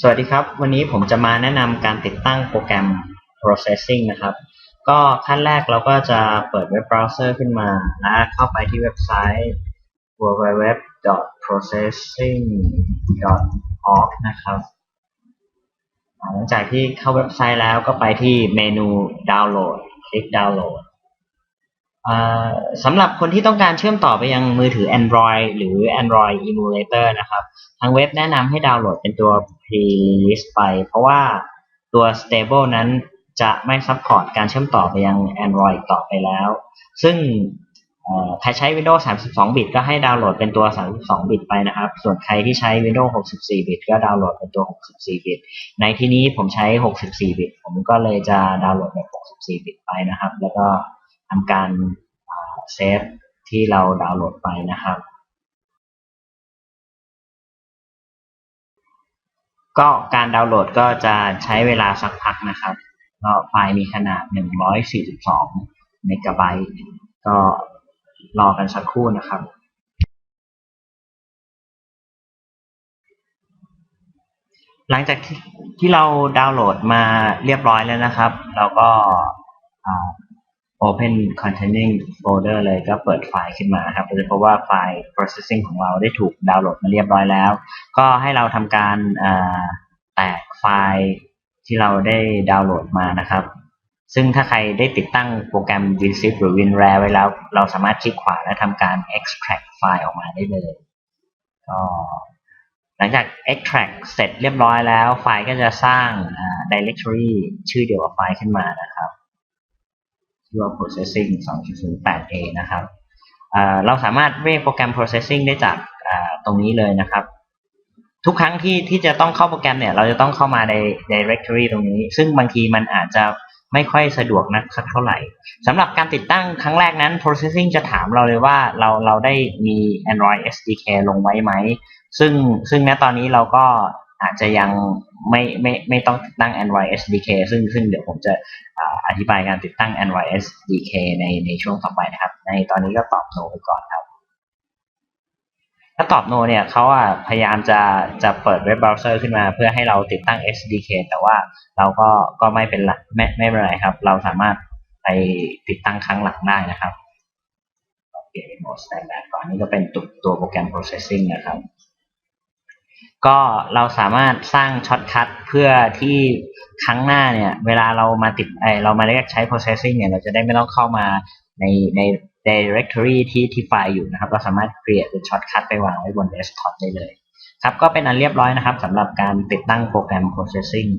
สวัสดีครับ วันนี้ผมจะมาแนะนำการติดตั้งโปรแกรม processing นะครับ ก็ขั้นแรกเราก็จะเปิดเว็บเบราว์เซอร์ขึ้นมาและเข้าไปที่เว็บไซต์ www.processing.org นะครับหลังจากที่เข้าเว็บไซต์แล้วก็ไปที่เมนูดาวน์โหลดคลิกดาวน์โหลดสำหรับคนที่ต้องการเชื่อมต่อไปยังมือถือ Android หรือ Android Emulator นะครับ ทางเว็บแนะนำให้ดาวน์โหลดเป็นตัว Pre-list ไป เพราะว่าตัว Stable นั้นจะไม่ซัพพอร์ตการเชื่อมต่อไปยัง Android ต่อไปแล้ว ซึ่งใครใช้ Windows 32 บิตก็ให้ดาวน์โหลดเป็นตัว 32 บิตไปนะครับ ส่วนใครที่ใช้ Windows 64 บิตก็ดาวน์โหลดเป็นตัว 64 บิต ในที่นี้ผมใช้ 64 บิต ผมก็เลยจะดาวน์โหลดแบบ 64 บิตไปนะครับ แล้วก็ทำการเซฟที่เราดาวน์โหลดไปนะครับ ก็การดาวน์โหลดก็จะใช้เวลาสักพักนะครับ ก็ไฟล์มีขนาด 142เมกะไบต์ก็รอกันสักครู่นะครับหลังจากที่ที่เราดาวน์โหลดมาเรียบร้อยแล้วนะครับ เราก็า Open Containing Folder เลยก็เปิดไฟล์ขึ้นมาครับเราจะพบว่าไฟล์ processing ของเราได้ถูกดาวน์โหลดมาเรียบร้อยแล้ว ก็ให้เราทำการแตกไฟล์ที่เราได้ดาวน์โหลดมานะครับ ซึ่งถ้าใครได้ติดตั้งโปรแกรม WinZip หรือ WinRAR ไว้แล้ว เราสามารถคลิกขวาและทำการ extract ไฟล์ออกมาได้เลยก็หลังจาก extract เสร็จเรียบร้อยแล้ว ไฟล์ก็จะสร้าง directory ชื่อเดียวกับไฟล์ขึ้นมานะครับ ชื่อว่า processing 2.08a นะครับเราสามารถเรียกโปรแกรม processing ได้จากตรงนี้เลยนะครับ ทุกครั้งที่ที่จะต้องเข้าโปรแกรมเนี่ย เราจะต้องเข้ามาใน directory ตรงนี้ ซึ่งบางทีมันอาจจะไม่ค่อยสะดวกนักสักเท่าไหร่สำหรับการติดตั้งครั้งแรกนั้น processing จะถามเราเลยว่าเราเราได้มี Android SDK ลงไว้ไหม ซึ่งซึ่งณตอนนี้เราก็อาจจะยังไม่ไม่ไม่ต้องติดตั้ง Android SDK ซึ่งซึ่งเดี๋ยวผมจะ อธิบายการติดตั้ง Android SDK ในในช่วงต่อไปนะครับ ในตอนนี้ก็ตอบ no ไปก่อนครับ ถ้าตอบ no เนี่ยเขาอะพยายามจะจะเปิดเว็บเบราว์เซอร์ขึ้นมา เพื่อให้เราติดตั้ง SDK แต่ว่าเราก็ก็ไม่เป็นไรไม่ไม่เป็นไรครับ เราสามารถไปติดตั้งครั้งหลังได้นะครับเปลี่ยนเป็นโหมด standard ก่อนนี่ก็เป็นตัวตัวโปรแกรม processing นะครับ ก็เราสามารถสร้างช็อตคัทเพื่อที่ ครั้งหน้าเนี่ย เวลาเรามาติดเออเรามาเรียกใช้ processing เนี่ย เราจะได้ไม่ต้องเข้ามาในใน directory ที่ที่ไฟล์อยู่นะครับ เราสามารถ create เป็นช็อตคัทไปวางไว้บน desktop ได้เลย ครับ ก็เป็นอันเรียบร้อยนะครับสำหรับการติดตั้งโปรแกรม processing